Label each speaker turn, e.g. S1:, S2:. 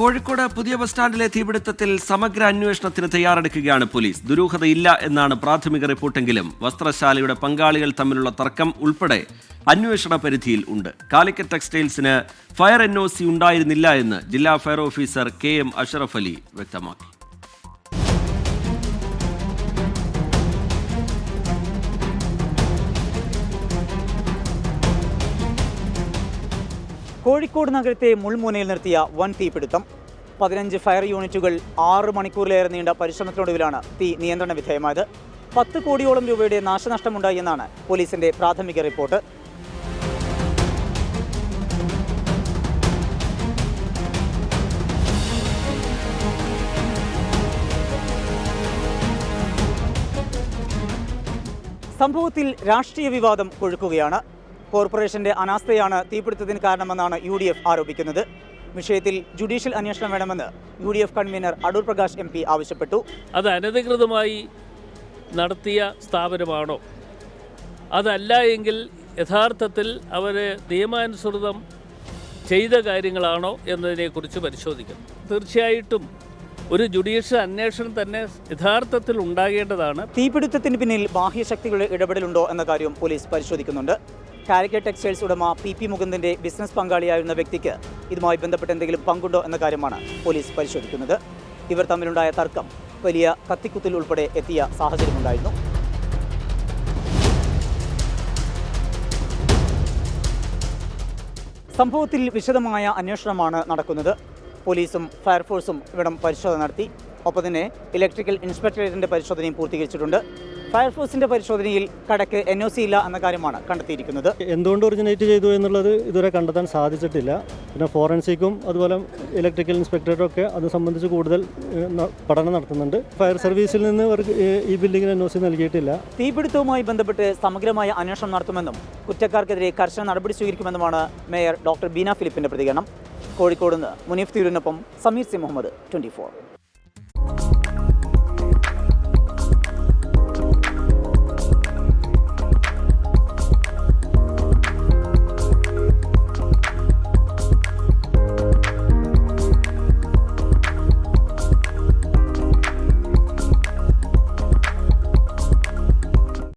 S1: കോഴിക്കോട് പുതിയ ബസ് സ്റ്റാൻഡിലെ തീപിടുത്തത്തിൽ സമഗ്ര അന്വേഷണത്തിന് തയ്യാറെടുക്കുകയാണ് പോലീസ് ദുരൂഹതയില്ല എന്നാണ് പ്രാഥമിക റിപ്പോർട്ടെങ്കിലും വസ്ത്രശാലയുടെ പങ്കാളികൾ തമ്മിലുള്ള തർക്കം ഉൾപ്പെടെ അന്വേഷണ പരിധിയിൽ ഉണ്ട് കാലിക്കറ്റ് ടെക്സ്റ്റൈൽസിന് ഫയർ എൻ ഉണ്ടായിരുന്നില്ല എന്ന് ജില്ലാ fire officer K M Ashraf Ali വ്യക്തമാക്കി
S2: കോഴിക്കോട് നഗരത്തെ മുൾമുനയിൽ നിർത്തിയ വൻ തീപിടുത്തം പതിനഞ്ച് ഫയർ യൂണിറ്റുകൾ ആറ് മണിക്കൂറിലേറെ നീണ്ട പരിശ്രമത്തിനൊടുവിലാണ് തീ നിയന്ത്രണ വിധേയമായത് പത്ത് കോടിയോളം രൂപയുടെ നാശനഷ്ടമുണ്ടായി എന്നാണ് പോലീസിന്റെ പ്രാഥമിക റിപ്പോർട്ട് സംഭവത്തിൽ രാഷ്ട്രീയ വിവാദം കൊഴുക്കുകയാണ് കോർപ്പറേഷന്റെ അനാസ്ഥയാണ് തീപിടുത്തത്തിന് കാരണമെന്നാണ് യു ആരോപിക്കുന്നത് വിഷയത്തിൽ ജുഡീഷ്യൽ അന്വേഷണം വേണമെന്ന് U D F convener Adoor Prakash M P ആവശ്യപ്പെട്ടു
S3: അത് അനധികൃതമായി നടത്തിയ സ്ഥാപനമാണോ അതല്ല എങ്കിൽ യഥാർത്ഥത്തിൽ അവർ നിയമാനുസൃതം ചെയ്ത കാര്യങ്ങളാണോ എന്നതിനെക്കുറിച്ച് പരിശോധിക്കണം തീർച്ചയായിട്ടും ഒരു ജുഡീഷ്യൽ അന്വേഷണം തന്നെ യഥാർത്ഥത്തിൽ ഉണ്ടാകേണ്ടതാണ് തീപിടുത്തത്തിന് പിന്നിൽ ബാഹ്യശക്തികളുടെ ഇടപെടലുണ്ടോ എന്ന കാര്യം പോലീസ് പരിശോധിക്കുന്നുണ്ട് കാലിക്കറ്റ് ടെക്സ്റ്റൈൽസ് ഉടമ പി പി മുകുന്ദൻ്റെ ബിസിനസ് പങ്കാളിയായിരുന്ന വ്യക്തിക്ക് ഇതുമായി ബന്ധപ്പെട്ട് എന്തെങ്കിലും പങ്കുണ്ടോ എന്ന കാര്യമാണ് പോലീസ് പരിശോധിക്കുന്നത് ഇവർ തമ്മിലുണ്ടായ തർക്കം വലിയ കത്തിക്കുത്തിൽ ഉൾപ്പെടെ എത്തിയ സാഹചര്യമുണ്ടായിരുന്നു
S2: സംഭവത്തിൽ വിശദമായ അന്വേഷണമാണ് നടക്കുന്നത് പോലീസും ഫയർഫോഴ്സും ഇവിടം പരിശോധന നടത്തി ഒപ്പം തന്നെ ഇലക്ട്രിക്കൽ ഇൻസ്പെക്ടറേറ്റിൻ്റെ പരിശോധനയും പൂർത്തീകരിച്ചിട്ടുണ്ട് ഫയർഫോഴ്സിന്റെ പരിശോധനയിൽ കടക്ക് എൻ ഒ സി ഇല്ല എന്ന കാര്യമാണ് കണ്ടെത്തിയിരിക്കുന്നത് എന്തുകൊണ്ട് ഒറിജിനേറ്റ് ചെയ്തു എന്നുള്ളത് ഇതുവരെ കണ്ടെത്താൻ സാധിച്ചിട്ടില്ല പിന്നെ ഫോറൻസിക്കും അതുപോലെ ഇലക്ട്രിക്കൽ ഇൻസ്പെക്ടറേറ്റും ഒക്കെ അത് സംബന്ധിച്ച് കൂടുതൽ പഠനം നടത്തുന്നുണ്ട് ഫയർ സർവീസിൽ നിന്ന് ഈ ബിൽഡിംഗിന് എൻ ഒ സി നൽകിയിട്ടില്ല തീപിടുത്തവുമായി ബന്ധപ്പെട്ട് സമഗ്രമായ അന്വേഷണം നടത്തുമെന്നും കുറ്റക്കാർക്കെതിരെ കർശന നടപടി സ്വീകരിക്കുമെന്നുമാണ് മേയർ ഡോക്ടർ ബീന ഫിലിപ്പിന്റെ പ്രതികരണം കോഴിക്കോട് നിന്ന് മുനീഫ് തീരൂരിനൊപ്പം സമീർ സി മുഹമ്മദ് ട്വന്റി